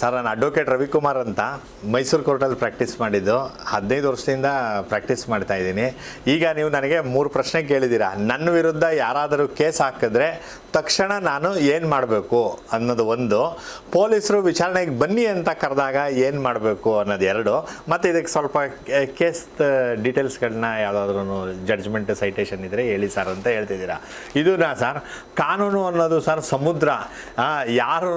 Sir, ನಾನು advocate Ravikumar ಅಂತ ಮೈಸೂರು ಕೋರ್ಟಲ್ಲಿ ಪ್ರಾಕ್ಟೀಸ್ ಮಾಡಿದ್ದು. ಹದಿನೈದು ವರ್ಷದಿಂದ ಪ್ರಾಕ್ಟೀಸ್ ಮಾಡ್ತಾ ಇದ್ದೀನಿ. ಈಗ ನೀವು ನನಗೆ ಮೂರು ಪ್ರಶ್ನೆ ಕೇಳಿದ್ದೀರಾ. ನನ್ನ ವಿರುದ್ಧ ಯಾರಾದರೂ ಕೇಸ್ ಹಾಕಿದ್ರೆ ತಕ್ಷಣ ನಾನು ಏನು ಮಾಡಬೇಕು ಅನ್ನೋದು ಒಂದು. ಪೊಲೀಸರು ವಿಚಾರಣೆಗೆ ಬನ್ನಿ ಅಂತ ಕರೆದಾಗ ಏನು ಮಾಡಬೇಕು ಅನ್ನೋದು ಎರಡು. ಮತ್ತು ಇದಕ್ಕೆ ಸ್ವಲ್ಪ ಕೇಸ್ ಡೀಟೇಲ್ಸ್ಗಳನ್ನ ಯಾವುದಾದ್ರೂ ಜಡ್ಜ್ಮೆಂಟ್ ಸೈಟೇಷನ್ ಇದ್ದರೆ ಹೇಳಿ ಸರ್ ಅಂತ ಹೇಳ್ತಿದ್ದೀರಾ. ಇದು ನಾ ಸರ್, ಕಾನೂನು ಅನ್ನೋದು ಸರ್ ಸಮುದ್ರ. ಯಾರೂ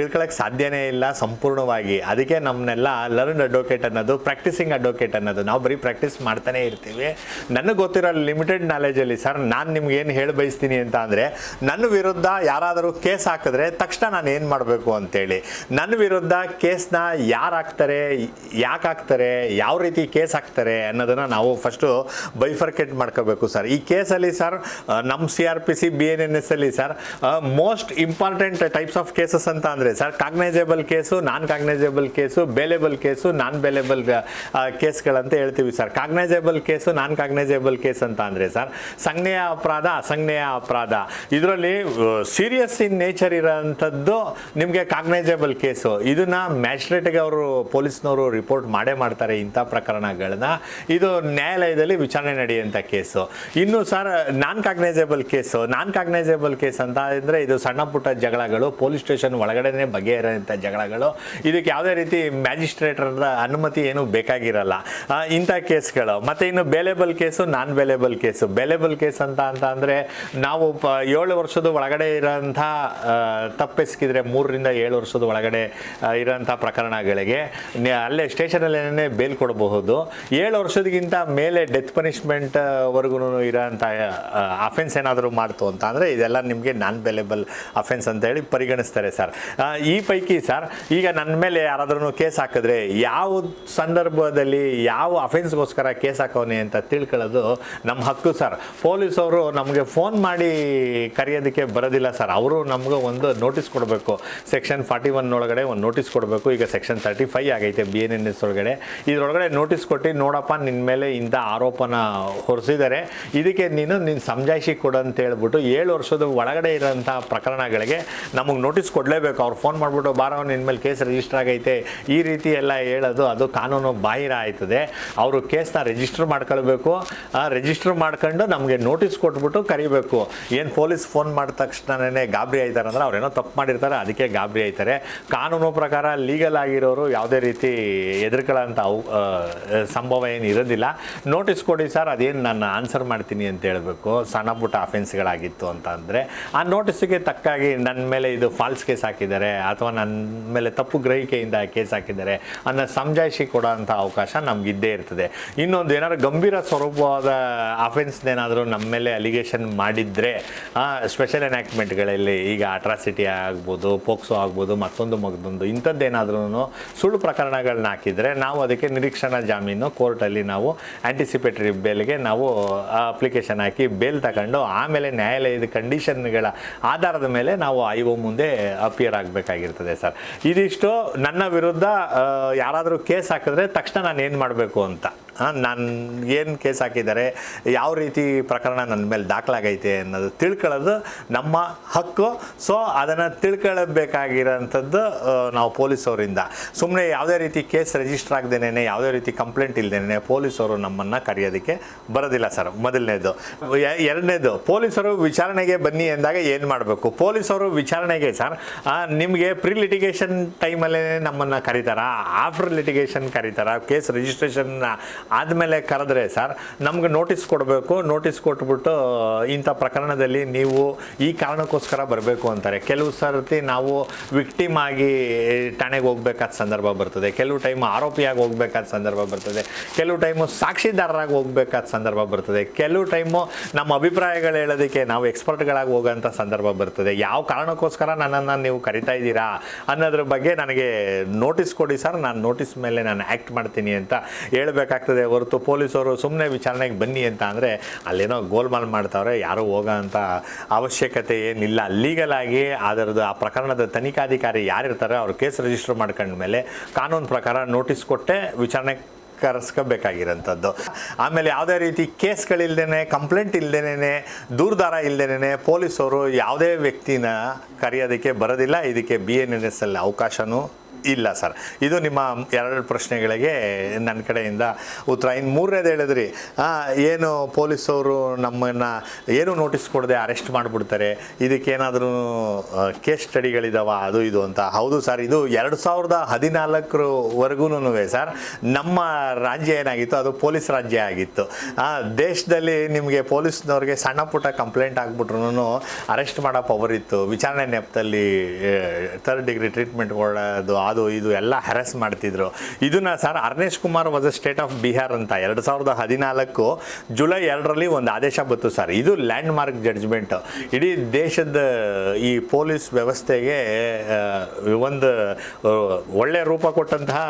ತಿಳ್ಕೊಳಕ್ಕೆ ಸಾಧ್ಯನೇ ಇಲ್ಲ ಸಂಪೂರ್ಣವಾಗಿ. ಅದಕ್ಕೆ ನಮ್ಮನ್ನೆಲ್ಲ ಲರ್ನ್ ಅಡ್ವೊಕೇಟ್ ಅನ್ನೋದು ಪ್ರಾಕ್ಟೀಸಿಂಗ್ ಅಡ್ವೊಕೇಟ್ ಅನ್ನೋದು ನಾವು ಬರೀ ಪ್ರಾಕ್ಟೀಸ್ ಮಾಡ್ತಾನೆ ಇರ್ತೀವಿ. ನನಗೆ ಗೊತ್ತಿರೋ ಲಿಮಿಟೆಡ್ ನಾಲೆಜಲ್ಲಿ ಸರ್, ನಾನು ನಿಮ್ಗೆ ಏನು ಹೇಳಿ ಬಯಸ್ತೀನಿ ಅಂತ ಅಂದರೆ ನನ್ನ ವಿರುದ್ಧ ಯಾರಾದರೂ ಕೇಸ್ ಹಾಕಿದ್ರೆ ತಕ್ಷಣ ನಾನು ಏನು ಮಾಡಬೇಕು ಅಂತೇಳಿ. ನನ್ನ ವಿರುದ್ಧ ಕೇಸ್ನ ಯಾರು ಹಾಕ್ತಾರೆ, ಯಾಕೆ ಹಾಕ್ತಾರೆ, ಯಾವ ರೀತಿ ಕೇಸ್ ಹಾಕ್ತಾರೆ ಅನ್ನೋದನ್ನು ನಾವು ಫಸ್ಟು ಬೈಫರ್ಕೇಟ್ ಮಾಡ್ಕೋಬೇಕು, ಸರ್. ಈ ಕೇಸಲ್ಲಿ, ಸರ್ ನಮ್ಮ C R P C B N N S ಅಲ್ಲಿ, sir most important types of cases ಅಂತ ಅಂದರೆ, sir cognizable case non cognizable case bailable case non bailable ಕೇಸ್ಗಳಂತ ಹೇಳ್ತೀವಿ sir cognizable case non cognizable case ಅಂತ ಅಂದರೆ sir ಸಂಜ್ಞೆಯ ಅಪರಾಧ, ಅಸಂಜ್ಞೆಯ ಅಪರಾಧ. ಇದರಲ್ಲಿ serious in nature ಇರೋಂಥದ್ದು ನಿಮಗೆ ಕಾಗ್ನೈಸೇಬಲ್ ಕೇಸು ಇದನ್ನ ಮ್ಯಾಜಿಸ್ಟ್ರೇಟ್ಗೆ ಅವರು, ಪೊಲೀಸ್ನವರು ರಿಪೋರ್ಟ್ ಮಾಡೇ ಮಾಡ್ತಾರೆ ಇಂಥ ಪ್ರಕರಣಗಳನ್ನ. ಇದು ನ್ಯಾಯಾಲಯದಲ್ಲಿ ವಿಚಾರಣೆ ನಡೆಯುವಂಥ ಕೇಸು ಇನ್ನು sir non cognizable case non cognizable case ಅಂತ ಅಂದರೆ ಇದು ಸಣ್ಣ ಪುಟ್ಟ ಜಗಳಗಳು ಪೊಲೀಸ್ ಸ್ಟೇಷನ್ ಒಳಗಡೆನೆ ಬಗೆಹರಿಯುವಂಥ ಜಗಳಗಳು? ಇದಕ್ಕೆ ಯಾವುದೇ ರೀತಿ ಮ್ಯಾಜಿಸ್ಟ್ರೇಟರ ಅನುಮತಿ ಏನು ಬೇಕಾಗಿರಲ್ಲ. ಇಂಥ ಕೇಸ್ಗಳು. ಮತ್ತು ಇನ್ನು bailable case non bailable case bailable case ಅಂತ ಅಂತ ಅಂದರೆ ನಾವು ಪ, ಏಳು ವರ್ಷದ ಒಳಗಡೆ ಇರೋಂಥ ತಪ್ಪೆಸಗಿದ್ರೆ ಮೂರರಿಂದ ಏಳು ವರ್ಷದ ಒಳಗಡೆ ಇರೋಂಥ ಪ್ರಕರಣಗಳಿಗೆ ಅಲ್ಲೇ ಸ್ಟೇಷನಲ್ಲೇ ಬೇಲ್ ಕೊಡಬಹುದು. ಏಳು ವರ್ಷದಗಿಂತ ಮೇಲೆ ಡೆತ್ ಪನಿಷ್ಮೆಂಟ್ ವರ್ಗೂ ಇರೋಂಥ ಅಫೆನ್ಸ್ ಏನಾದರೂ ಮಾಡ್ತು ಅಂತ ಅಂದರೆ ಇದೆಲ್ಲ ನಿಮಗೆ ನಾನ್ ಬೇಲೆಬಲ್ ಅಫೆನ್ಸ್ ಅಂತ ಹೇಳಿ ಪರಿಗಣಿಸ್ತಾರೆ ಸರ್. ಈ ಪೈಕಿ ಸರ್. ಈಗ ನನ್ನ ಮೇಲೆ ಯಾರಾದ್ರೂ ಕೇಸ್ ಹಾಕಿದ್ರೆ ಯಾವ ಸಂದರ್ಭದಲ್ಲಿ ಯಾವ ಅಫೆನ್ಸ್ಗೋಸ್ಕರ ಕೇಸ್ ಹಾಕೋನಿ ಅಂತ ತಿಳ್ಕೊಳ್ಳೋದು ನಮ್ಮ ಹಕ್ಕು ಸರ್. ಪೊಲೀಸವರು ನಮಗೆ ಫೋನ್ ಮಾಡಿ ಕರೆಯೋದಕ್ಕೆ ಬರೋದಿಲ್ಲ ಸರ್. ಅವರು ನಮಗೆ ಒಂದು ನೋಟಿಸ್ ಕೊಡಬೇಕು. ಸೆಕ್ಷನ್ ಫಾರ್ಟಿ ಒನ್ ಒಳಗಡೆ ಒಂದು ನೋಟಿಸ್ ಕೊಡಬೇಕು. ಈಗ ಸೆಕ್ಷನ್ ತರ್ಟಿ ಫೈವ್ ಆಗೈತೆ ಬಿ ಎನ್ ಎನ್ ಎಸ್ ಒಳಗಡೆ. ಇದರೊಳಗಡೆ ನೋಟಿಸ್ ಕೊಟ್ಟು, ನೋಡಪ್ಪ ನಿನ್ನ ಮೇಲೆ ಇಂಥ ಆರೋಪನ ಹೊರಿಸಿದ್ದಾರೆ. ಇದಕ್ಕೆ ನೀನು ನಿನ್ನ ಸಮಜಾಯಿಸಿ ಕೊಡು ಅಂತ ಹೇಳ್ಬಿಟ್ಟು ಏಳು ವರ್ಷದ ಒಳಗಡೆ ಇರೋಂಥ ಪ್ರಕರಣಗಳಿಗೆ ನಮಗೆ ನೋಟಿಸ್ ಕೊಡಲೇಬೇಕು. ಅವ್ರು ಫೋನ್ ಮಾಡಿಬಿಟ್ಟು ಬಾರೋ ನಿನ್ನ ಮೇಲೆ ಕೇಸ್ ರಿಜಿಸ್ಟರ್ ಆಗೈತೆ. ಈ ರೀತಿ ಎಲ್ಲ ಹೇಳೋದು ಅದು ಕಾನೂನು ಬಾಹಿರ ಆಯ್ತದೆ. ಅವರು ಕೇಸ್ನ ರಿಜಿಸ್ಟರ್ ಮಾಡ್ಕೊಳ್ಬೇಕು. ರಿಜಿಸ್ಟರ್ ಮಾಡ್ಕೊಂಡು ನಮಗೆ ನೋಟಿಸ್ ಕೊಟ್ಬಿಟ್ಟು ಕರಿಬೇಕು. ಏನು ಪೊಲೀಸ್ ಫೋನ್ ಮಾಡಿದ ತಕ್ಷಣನೇ ಗಾಬರಿ ಆಯ್ತಾರೆ ಅಂದ್ರೆ ಅವ್ರೇನೋ ತಪ್ಪು ಮಾಡಿರ್ತಾರೆ, ಅದಕ್ಕೆ ಗಾಬರಿ ಆಯ್ತಾರೆ. ಕಾನೂನು ಪ್ರಕಾರ ಲೀಗಲ್ ಆಗಿರೋರು ಯಾವುದೇ ರೀತಿ ಎದುರ್ಕೊಳ್ಳೋಂಥ ಅವು ಸಂಭವ ಏನು ಇರೋದಿಲ್ಲ. ನೋಟಿಸ್ ಕೊಡಿ ಸರ್ ಅದೇನು ನಾನು ಆನ್ಸರ್ ಮಾಡ್ತೀನಿ ಅಂತ ಹೇಳಬೇಕು. ಸಣ್ಣ ಪುಟ್ಟ ಅಫೆನ್ಸ್ಗಳಾಗಿತ್ತು ಅಂತ ಅಂದರೆ ಆ ನೋಟಿಸ್ಗೆ ತಕ್ಕಾಗಿ ನನ್ನ ಮೇಲೆ ಇದು ಫಾಲ್ಸ್ ಕೇಸ್ ಹಾಕಿದ್ದಾರೆ, ಅಥವಾ ನನ್ನ ಮೇಲೆ ತಪ್ಪು ಗ್ರಹಿಕೆಯಿಂದ ಕೇಸ್ ಹಾಕಿದ್ದಾರೆ. ಅನ್ನ ಸಮಜಾಯಿಷಿ ಕೊಡೋಂಥ ಅವಕಾಶ ನಮಗಿದ್ದೇ ಇರ್ತದೆ. ಇನ್ನೊಂದು ಏನಾದ್ರು ಗಂಭೀರ ಸ್ವರೂಪವಾದ ಅಫೆನ್ಸ್ನೇನಾದರೂ ನಮ್ಮ ಮೇಲೆ ಅಲಿಗೇಷನ್ ಮಾಡಿದರೆ ಸ್ಪೆಷಲ್ ಎನ್ಯಾಕ್ಟ್ಮೆಂಟ್ಗಳಲ್ಲಿ ಈಗ ಅಟ್ರಾಸಿಟಿ ಆಗ್ಬೋದು, ಪೋಕ್ಸೋ ಆಗ್ಬೋದು, ಮತ್ತೊಂದು ಮಗದೊಂದು ಇಂಥದ್ದೇನಾದ್ರೂ ಸುಳ್ಳು ಪ್ರಕರಣಗಳನ್ನ ಹಾಕಿದರೆ ನಾವು ಅದಕ್ಕೆ ನಿರೀಕ್ಷಣಾ ಜಾಮೀನು ಕೋರ್ಟಲ್ಲಿ ನಾವು ಆ್ಯಂಟಿಸಿಪೇಟರಿ ಬೇಲ್ಗೆ ನಾವು ಅಪ್ಲಿಕೇಶನ್ ಹಾಕಿ ಬೇಲ್ ತಗೊಂಡು ಆಮೇಲೆ ನ್ಯಾಯಾಲಯದ ಕಂಡೀಷನ್ಗಳ ಆಧಾರದ ಮೇಲೆ ನಾವು ಐ ಒ ಮುಂದೆ ಅಪಿಯರ್ ಆಗಬೇಕಾಗಿರ್ತದೆ. ಸರ್. ಇದಿಷ್ಟು ನನ್ನ ವಿರುದ್ಧ ಯಾರಾದರೂ ಕೇಸ್ ಹಾಕಿದ್ರೆ ತಕ್ಷಣ ನಾನು ಏನು ಮಾಡಬೇಕು ಅಂತ. ನಾನು ಏನು ಕೇಸ್ ಹಾಕಿದ್ದಾರೆ ಯಾವ ರೀತಿ ಪ್ರಕರಣ ನನ್ನ ಮೇಲೆ ದಾಖಲಾಗೈತೆ ಅನ್ನೋದು ತಿಳ್ಕೊಳ್ಳೋದು ನಮ್ಮ ಹಕ್ಕು. ಸೊ ಅದನ್ನು ತಿಳ್ಕೊಳ್ಬೇಕಾಗಿರೋಂಥದ್ದು ಆ, ನಾವು ಪೊಲೀಸವರಿಂದ ಸುಮ್ಮನೆ ಯಾವುದೇ ರೀತಿ ಕೇಸ್ ರಿಜಿಸ್ಟರ್ ಆಗದೇನೆ ಯಾವುದೇ ರೀತಿ ಕಂಪ್ಲೇಂಟ್ ಇಲ್ಲದೇನೆ ಪೊಲೀಸವರು ನಮ್ಮನ್ನು ಕರೆಯೋದಕ್ಕೆ ಬರೋದಿಲ್ಲ ಸರ್. ಮೊದಲನೇದು. ಎರಡನೇದು ಪೊಲೀಸರು ವಿಚಾರಣೆಗೆ ಬನ್ನಿ ಎಂದಾಗ ಏನು ಮಾಡಬೇಕು? ಪೊಲೀಸರು ವಿಚಾರಣೆಗೆ ಸರ್ ನಿಮಗೆ ಪ್ರೀ ಲಿಟಿಗೇಷನ್ ಟೈಮಲ್ಲೇ ನಮ್ಮನ್ನು ಕರೀತಾರ? ಆಫ್ಟರ್ ಲಿಟಿಗೇಷನ್ ಕರೀತಾರ? ಕೇಸ್ ರಿಜಿಸ್ಟ್ರೇಷನ್ ಆದಮೇಲೆ ಕರೆದ್ರೆ, ಸರ್, ನಮ್ಗೆ ನೋಟಿಸ್ ಕೊಡಬೇಕು ನೋಟಿಸ್ ಕೊಟ್ಬಿಟ್ಟು ಇಂಥ ಪ್ರಕರಣದಲ್ಲಿ ನೀವು ಈ ಕಾರಣಕ್ಕೋಸ್ಕರ ಬರಬೇಕು ಅಂತಾರೆ. ಕೆಲವು ಸರ್ತಿ ನಾವು ವಿಕ್ಟಿಮ್ ಆಗಿ ಠಾಣೆಗೆ ಹೋಗ್ಬೇಕಾದ ಸಂದರ್ಭ ಬರ್ತದೆ. ಕೆಲವು ಟೈಮ್ ಆರೋಪಿಯಾಗಿ ಹೋಗ್ಬೇಕಾದ ಸಂದರ್ಭ ಬರ್ತದೆ. ಕೆಲವು ಟೈಮು ಸಾಕ್ಷಿದಾರರಾಗಿ ಹೋಗ್ಬೇಕಾದ ಸಂದರ್ಭ ಬರ್ತದೆ. ಕೆಲವು ಟೈಮು ನಮ್ಮ ಅಭಿಪ್ರಾಯಗಳು ಹೇಳೋದಕ್ಕೆ ನಾವು ಎಕ್ಸ್ಪರ್ಟ್ಗಳಾಗಿ ಹೋಗೋಂಥ ಸಂದರ್ಭ ಬರ್ತದೆ. ಯಾವ ಕಾರಣಕ್ಕೋಸ್ಕರ ನನ್ನನ್ನು ನೀವು ಕರಿತಾ ಇದ್ದೀರಾ ಅನ್ನೋದ್ರ ಬಗ್ಗೆ ನನಗೆ ನೋಟಿಸ್ ಕೊಡಿ, ಸರ್. ನಾನು ನೋಟಿಸ್ ಮೇಲೆ ನಾನು ಆ್ಯಕ್ಟ್ ಮಾಡ್ತೀನಿ ಅಂತ ಹೇಳ್ಬೇಕಾಗ್ತದೆ. ಹೊರತು ಪೊಲೀಸವರು ಸುಮ್ಮನೆ ವಿಚಾರಣೆಗೆ ಬನ್ನಿ ಅಂತ ಅಂದರೆ ಅಲ್ಲೇನೋ ಗೋಲ್ಮಾಲ್ ಮಾಡ್ತಾವ್ರೆ, ಯಾರೂ ಹೋಗೋ ಅಂತ ಅವಶ್ಯಕತೆ ಏನಿಲ್ಲ. ಲೀಗಲ್ ಆಗಿ ಅದರದ್ದು ಆ ಪ್ರಕರಣದ ತನಿಖಾಧಿಕಾರಿ ಯಾರಿರ್ತಾರೆ, ಅವ್ರು ಕೇಸ್ ರಿಜಿಸ್ಟರ್ ಮಾಡ್ಕೊಂಡ್ಮೇಲೆ ಕಾನೂನು ಪ್ರಕಾರ ನೋಟಿಸ್ ಕೊಟ್ಟೆ ವಿಚಾರಣೆ ಕರೆಸ್ಕೋಬೇಕಾಗಿರೋಂಥದ್ದು. ಆಮೇಲೆ ಯಾವುದೇ ರೀತಿ ಕೇಸ್ಗಳಿಲ್ದೇ ಕಂಪ್ಲೇಂಟ್ ಇಲ್ದೇನೆ ದೂರದಾರ ಇಲ್ಲದೇನೆ ಪೊಲೀಸವರು ಯಾವುದೇ ವ್ಯಕ್ತಿನ ಕರೆಯೋದಕ್ಕೆ ಬರೋದಿಲ್ಲ. ಇದಕ್ಕೆ ಬಿ ಎನ್ ಎನ್ ಎಸ್ ಅಲ್ಲಿ ಅವಕಾಶನೂ ಇಲ್ಲ, ಸರ್. ಇದು ನಿಮ್ಮ ಎರಡು ಪ್ರಶ್ನೆಗಳಿಗೆ ನನ್ನ ಕಡೆಯಿಂದ ಉತ್ತರ. ಇನ್ನು ಮೂರನೇದು ಹೇಳಿದ್ರಿ ಏನು ಪೊಲೀಸವರು ನಮ್ಮನ್ನು ಏನು ನೋಟಿಸ್ ಕೊಡದೆ ಅರೆಸ್ಟ್ ಮಾಡಿಬಿಡ್ತಾರೆ? ಇದಕ್ಕೇನಾದರೂ ಕೇಸ್ ಸ್ಟಡಿಗಳಿದಾವ? ಅದು, ಇದು ಅಂತ. ಹೌದು, ಸರ್. ಇದು ಎರಡು ಸಾವಿರದ ಹದಿನಾಲ್ಕರವರೆಗೂ ಸರ್. ನಮ್ಮ ರಾಜ್ಯ ಏನಾಗಿತ್ತು? ಅದು ಪೊಲೀಸ್ ರಾಜ್ಯ ಆಗಿತ್ತು. ದೇಶದಲ್ಲಿ ನಿಮಗೆ ಪೊಲೀಸ್ನವ್ರಿಗೆ ಸಣ್ಣ ಪುಟ್ಟ ಕಂಪ್ಲೇಂಟ್ ಆಗ್ಬಿಟ್ರು ಅರೆಸ್ಟ್ ಮಾಡೋ ಪವರ್ ಇತ್ತು. ವಿಚಾರಣೆ ನೆಪದಲ್ಲಿ ಥರ್ಡ್ ಡಿಗ್ರಿ ಟ್ರೀಟ್ಮೆಂಟ್ ಕೊಡೋದು ಅದು, ಇದು ಎಲ್ಲ ಹ್ಯಾರಸ್ ಮಾಡ್ತಿದ್ರು. ಇದನ್ನ sir Arnesh Kumar vs state of Bihar ಅಂತ. ಎರಡು ಸಾವಿರದ ಹದಿನಾಲ್ಕು ಜುಲೈ ಎರಡರಲ್ಲಿ ಒಂದು ಆದೇಶ ಬಂತು ಸರ್ ಇದು ಲ್ಯಾಂಡ್ ಮಾರ್ಕ್ ಜಡ್ಜ್ಮೆಂಟ್ ಇಡೀ ದೇಶದ ಈ ಪೊಲೀಸ್ ವ್ಯವಸ್ಥೆಗೆ ಒಂದು ಒಳ್ಳೆ ರೂಪ ಕೊಟ್ಟಂತಹ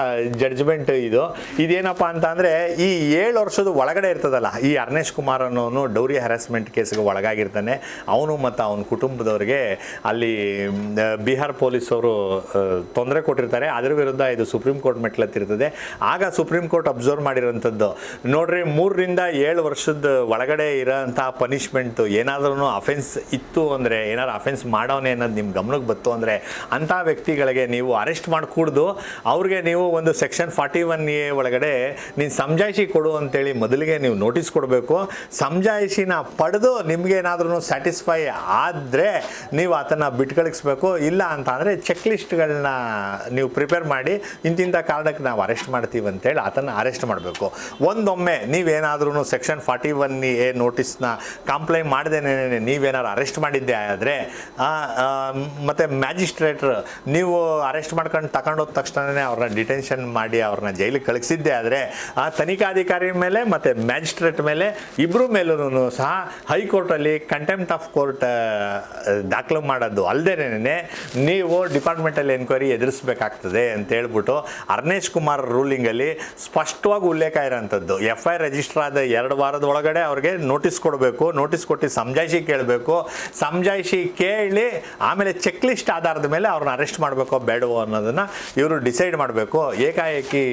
ಜಡ್ಜ್ಮೆಂಟ್ ಇದು. ಇದೇನಪ್ಪ ಅಂತ ಅಂದರೆ, ಈ ಏಳು ವರ್ಷದ ಒಳಗಡೆ ಇರ್ತದಲ್ಲ, ಈ ಅರ್ನೇಶ್ ಕುಮಾರ್ ಅನ್ನೋನು ಡೌರಿ ಹೆರಾಸ್ಮೆಂಟ್ ಕೇಸ್ಗೆ ಒಳಗಾಗಿರ್ತಾನೆ. ಅವನು ಮತ್ತು ಅವನ ಕುಟುಂಬದವ್ರಿಗೆ ಅಲ್ಲಿ ಬಿಹಾರ್ ಬಿಹಾರ್ ಪೊಲೀಸವರು ತೊಂದರೆ ಕೊಟ್ಟಿರ್ತಾರೆ. ಅದರ ವಿರುದ್ಧ ಇದು ಸುಪ್ರೀಂ ಕೋರ್ಟ್ ಮೆಟ್ಲತ್ತಿರ್ತದೆ ಆಗ ಸುಪ್ರೀಂ ಕೋರ್ಟ್ ಅಬ್ಸರ್ವ್ ಮಾಡಿರೋಂಥದ್ದು. ನೋಡ್ರಿ, ಮೂರರಿಂದ ಏಳು ವರ್ಷದ ಒಳಗಡೆ ಇರೋಂಥ ಪನಿಷ್ಮೆಂಟು ಏನಾದ್ರೂ ಅಫೆನ್ಸ್ ಇತ್ತು ಅಂದರೆ, ಏನಾದ್ರು ಅಫೆನ್ಸ್ ಮಾಡೋನೆ ಅನ್ನೋದು ನಿಮ್ಮ ಗಮನಕ್ಕೆ ಬಂತು ಅಂದರೆ, ಅಂಥ ವ್ಯಕ್ತಿಗಳಿಗೆ ನೀವು ಅರೆಸ್ಟ್ ಮಾಡಿಕೂಡ್ದು, ಅವ್ರಿಗೆ ನೀವು ಒಂದು ಸೆಕ್ಷನ್ ಫಾರ್ಟಿ ಒನ್ ಎ ಒಳಗಡೆ ನೀನು ಸಮಜಾಯಿಷಿ ಕೊಡು ಅಂತೇಳಿ ಮೊದಲಿಗೆ ನೀವು ನೋಟಿಸ್ ಕೊಡಬೇಕು. ಸಮಜಾಯಿಷಿನ ಪಡೆದು ನಿಮಗೇನಾದ್ರೂ ಸ್ಯಾಟಿಸ್ಫೈ ಆದರೆ ನೀವು ಆತನ ಬಿಟ್ಕಳಿಸ್ಬೇಕು. ಇಲ್ಲ ಅಂತ ಅಂದರೆ ಚೆಕ್ ಲಿಸ್ಟ್ಗಳನ್ನ ನೀವು ಪ್ರಿಪೇರ್ ಮಾಡಿ ಇಂತಿಂಥ ಕಾರಣಕ್ಕೆ ನಾವು ಅರೆಸ್ಟ್ ಮಾಡ್ತೀವಿ ಅಂತೇಳಿ ಆತನ ಅರೆಸ್ಟ್ ಮಾಡಬೇಕು. ಒಂದೊಮ್ಮೆ ನೀವೇನಾದ್ರೂ ಸೆಕ್ಷನ್ ಫಾರ್ಟಿ ಒನ್ ಎ ನೋಟಿಸ್ನ ಕಂಪ್ಲೈ ಮಾಡ್ದೇನೆ, ನೀವೇನಾದ್ರು ಅರೆಸ್ಟ್ ಮಾಡಿದ್ದೆ ಆದರೆ ಮತ್ತು ಮ್ಯಾಜಿಸ್ಟ್ರೇಟ್ರ್ ನೀವು ಅರೆಸ್ಟ್ ಮಾಡ್ಕೊಂಡು ತಗೊಂಡೋದ ತಕ್ಷಣವೇ ಅವ್ರನ್ನ ಡಿಟೆನ್ಷನ್ ಮಾಡಿ ಅವ್ರನ್ನ ಜೈಲಿಗೆ ಕಳಿಸಿದ್ದೆ ಆದರೆ, ಆ ತನಿಖಾಧಿಕಾರಿ ಮೇಲೆ ಮತ್ತು ಮ್ಯಾಜಿಸ್ಟ್ರೇಟ್ ಮೇಲೆ ಇಬ್ಬರು ಮೇಲೂ ಸಹ ಹೈಕೋರ್ಟಲ್ಲಿ ಕಂಟೆಂಪ್ಟ್ ಆಫ್ ಕೋರ್ಟ್ ದಾಖಲು ಮಾಡೋದು ಅಲ್ಲದೇನೆ ನೀವು ಡಿಪಾರ್ಟ್ಮೆಂಟಲ್ಲಿ ಎನ್ಕ್ವೈರಿ ಎದುರಿಸಬೇಕಾಗ್ತದೆ. ಅಂತ ಹೇಳ್ಬಿಟ್ಟು ಅರ್ನೇಶ್ ಕುಮಾರ್ ರೂಲಿಂಗಲ್ಲಿ ಸ್ಪಷ್ಟವಾಗಿ ಉಲ್ಲೇಖ ಇರೋಂಥದ್ದು. ಎಫ್ ಐ ರಿಜಿಸ್ಟರ್ ಆದ ಎರಡು ವಾರದ ಒಳಗಡೆ ಅವ್ರಿಗೆ ನೋಟಿಸ್ ಕೊಡಬೇಕು ನೋಟಿಸ್ ಕೊಟ್ಟು ಸಮಜಾಯಿಷಿ ಕೇಳಬೇಕು. ಸಮಜಾಯಿಷಿ ಕೇಳಿ ಆಮೇಲೆ ಚೆಕ್ ಲಿಸ್ಟ್ ಆಧಾರದ ಮೇಲೆ ಅವ್ರನ್ನ ಅರೆಸ್ಟ್ ಮಾಡಬೇಕೋ ಬೇಡವೋ ಅನ್ನೋದನ್ನು ಇವರು ಡಿಸೈಡ್ ಮಾಡಬೇಕು. ಏಕಾಏಕಿ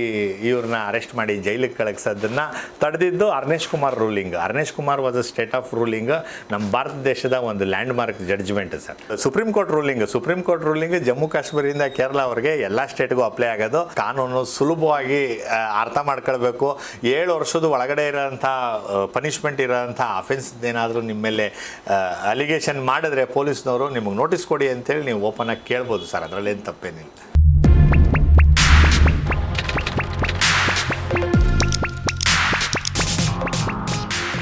ಇವ್ರನ್ನ ಅರೆಸ್ಟ್ ಮಾಡಿ ಜೈಲಿಗೆ ಕಳಿಸೋದನ್ನ ತಡೆದಿದ್ದು Arnesh Kumar ruling Arnesh Kumar vs a state of ruling ನಮ್ಮ ಭಾರತ ದೇಶದ ಒಂದು landmark judgment sir supreme court ruling supreme court ruling Jammu ಕಾಶ್ಮೀರದಿಂದ ಕೇರಳ ಅವರಿಗೆ ಎಲ್ಲ ಸ್ಟೇಟ್ಗೂ ಅಪ್ಲೈ ಆಗೋದು. ಕಾನೂನು ಸುಲಭವಾಗಿ ಅರ್ಥ ಮಾಡ್ಕೊಳ್ಬೇಕು. ಏಳು ವರ್ಷದ ಒಳಗಡೆ ಇರೋಂಥ ಪನಿಷ್ಮೆಂಟ್ ಇರೋಂಥ ಅಫೆನ್ಸ್ ಏನಾದರೂ ನಿಮ್ಮ ಮೇಲೆ ಅಲಿಗೇಷನ್ ಮಾಡಿದ್ರೆ ಪೊಲೀಸ್ನವರು ನಿಮಗೆ ನೋಟಿಸ್ ಕೊಡಿ ಅಂತೇಳಿ ನೀವು ಓಪನ್ ಆಗಿ ಕೇಳ್ಬೋದು ಸರ್. ಅದರಲ್ಲಿ ಏನು ತಪ್ಪೇನಿಲ್ಲ.